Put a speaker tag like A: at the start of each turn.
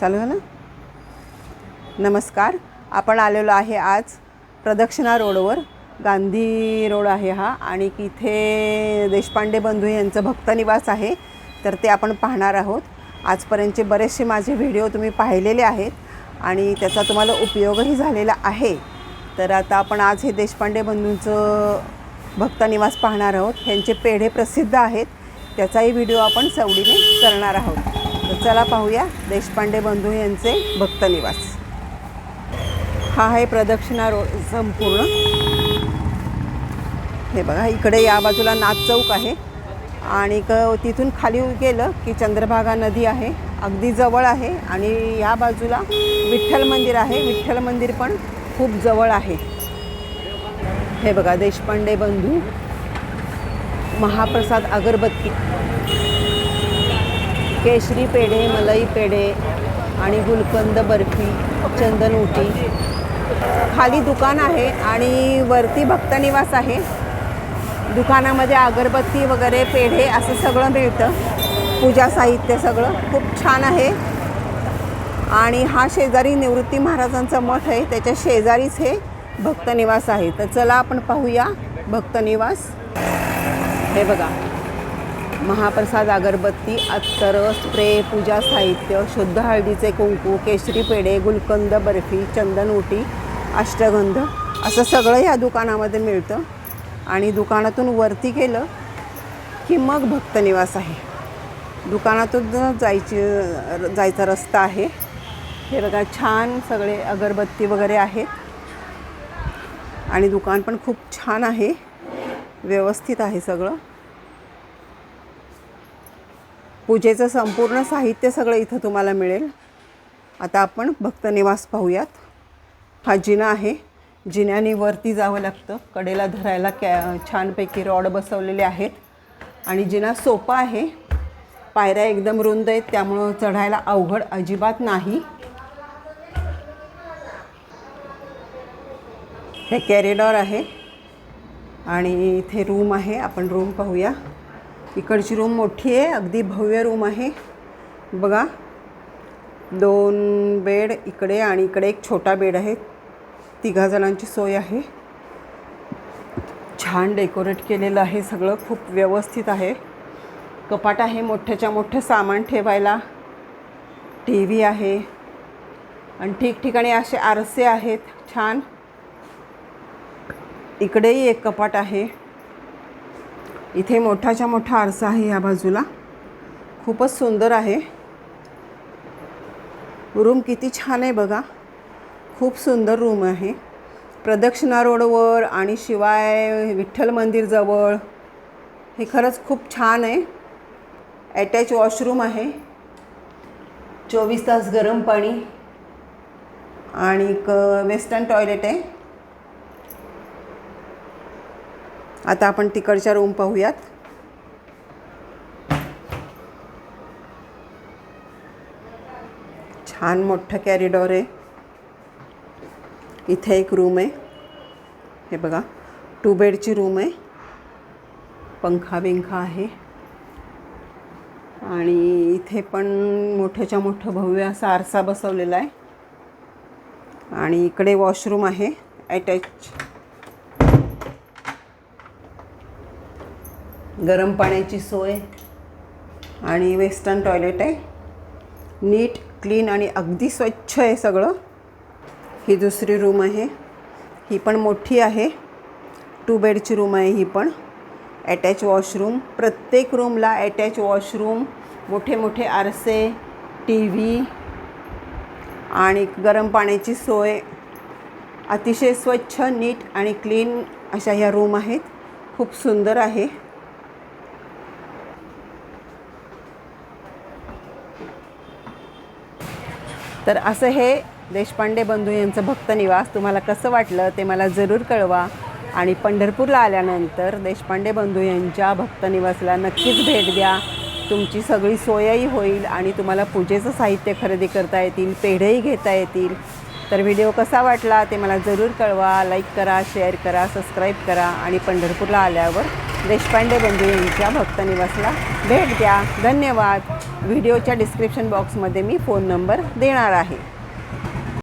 A: चालू आहे ना? नमस्कार. आपण आलेलो आहे आज प्रदक्षिणा रोडवर. गांधी रोड आहे हा आणि इथे देशपांडे बंधू यांचं भक्तनिवास आहे. तर ते आपण पाहणार आहोत. आजपर्यंतचे बरेचसे माझे व्हिडिओ तुम्ही पाहिलेले आहेत आणि त्याचा तुम्हाला उपयोगही झालेला आहे. तर आता आपण आज हे देशपांडे बंधूंचं भक्तनिवास पाहणार आहोत. ह्यांचे पेढे प्रसिद्ध आहेत. त्याचाही व्हिडिओ आपण सवडीने करणार आहोत. तर चला पाहूया देशपांडे बंधू यांचे भक्तनिवास हा आहे प्रदक्षिणा रोड संपूर्ण हे बघा इकडे या बाजूला नाथ चौक आहे. आणि क तिथून खाली गेलं की चंद्रभागा नदी आहे. अगदी जवळ आहे आणि या बाजूला विठ्ठल मंदिर आहे. विठ्ठल मंदिर पण खूप जवळ आहे. हे बघा देशपांडे बंधू महाप्रसाद अगरबत्ती. केशरी पेढे मलाई पेढे आणि गुलकंद बर्फी चंदन उटी खाली दुकान आहे आणि वरती भक्तनिवास आहे. दुकानामध्ये अगरबत्ती वगैरे पेढे असं सगळं मिळतं. पूजा साहित्य सगळं खूप छान आहे. आणि हा शेजारी निवृत्ती महाराजांचा मठ आहे. त्याच्या शेजारीच हे भक्तनिवास आहे. तर चला आपण पाहूया भक्तनिवास हे बघा. महाप्रसाद अगरबत्ती अत्तर स्प्रे पूजा साहित्य शुद्ध हळदीचे कुंकू केशरी पेढे गुलकंद बर्फी चंदन उटी अष्टगंध असं सगळं या दुकानामध्ये मिळतं. आणि दुकानातून वरती गेलं की मग भक्तनिवास आहे. दुकानातून जायची जायचा रस्ता आहे. हे बघा छान सगळे अगरबत्ती वगैरे आहेत. आणि दुकान पण खूप छान आहे. व्यवस्थित आहे सगळं. पूजेचं संपूर्ण साहित्य सगळं इथं तुम्हाला मिळेल. आता आपण भक्तनिवास पाहूयात. हा जिना आहे. जिन्याने वरती जावं लागतं. कडेला धरायला कॅ छानपैकी रॉड बसवलेले आहेत. आणि जिना सोपा आहे. पायऱ्या एकदम रुंद आहेत. त्यामुळं चढायला अवघड अजिबात नाही. हे कॅरिडॉर आहे. आणि इथे रूम आहे. आपण रूम पाहूया. इकडची रूम मोठी आहे अगदी भव्य रूम आहे. बघा दोन बेड इकडे आणि इकडे एक छोटा बेड आहे. तिघा जणांची सोय आहे. छान डेकोरेट केलेलं आहे सगळं खूप व्यवस्थित आहे. कपाट आहे मोठ्याच्या मोठं सामान ठेवायला. टी व्ही आहे. आणि ठिकठिकाणी असे आरसे आहेत. छान. इकडेही एक कपाट आहे. इथे मोठाच्या मोठा आरसा आहे या बाजूला. खूपच सुंदर आहे. रूम किती छान आहे बघा. खूप सुंदर रूम आहे. प्रदक्षिणा रोडवर आणि शिवाय विठ्ठल मंदिरजवळ हे खरंच खूप छान आहे. अटॅच वॉशरूम आहे. चोवीस तास गरम पाणी. आणि एक वेस्टर्न टॉयलेट आहे. आता आपण तिकडच्या रूम पाहूयात. छान मोठं कॅरिडॉर आहे. इथे एक रूम आहे. हे बघा टू बेडची रूम आहे. पंखा बिंखा आहे. आणि इथे पण मोठ्याच्या मोठं भव्य असा आरसा बसवलेला आहे. आणि इकडे वॉशरूम आहे. अटॅच गरम पाण्याची सोय आणि वेस्टर्न टॉयलेट आहे. नीट क्लीन आणि अगदी स्वच्छ आहे सगळं. ही दुसरी रूम आहे. ही पण मोठी आहे. टू बेडची रूम आहे ही पण. Attach washroom. प्रत्येक रूमला अटॅच वॉशरूम मोठे मोठे आरसे टी व्ही आणि गरम पाण्याची सोय. अतिशय स्वच्छ नीट आणि क्लीन अशा ह्या रूम आहेत. खूप सुंदर आहे. तर असं हे देशपांडे बंधू यांचं भक्तनिवास तुम्हाला कसं वाटलं ते मला जरूर कळवा. आणि पंढरपूरला आल्यानंतर देशपांडे बंधू यांच्या भक्त निवासला नक्कीच भेट द्या. तुमची सगळी सोयही होईल आणि तुम्हाला पूजेचं साहित्य खरेदी करता येतील पेढेही घेता येतील. तर व्हिडिओ कसा वाटला ते मला जरूर कळवा. लाईक करा शेअर करा सबस्क्राईब करा आणि पंढरपूरला आल्यावर देशपांडे बंधू यांच्या भक्तनिवासला भेट द्या. धन्यवाद. व्हिडिओच्या डिस्क्रिप्शन बॉक्समध्ये मी फोन नंबर देणार आहे.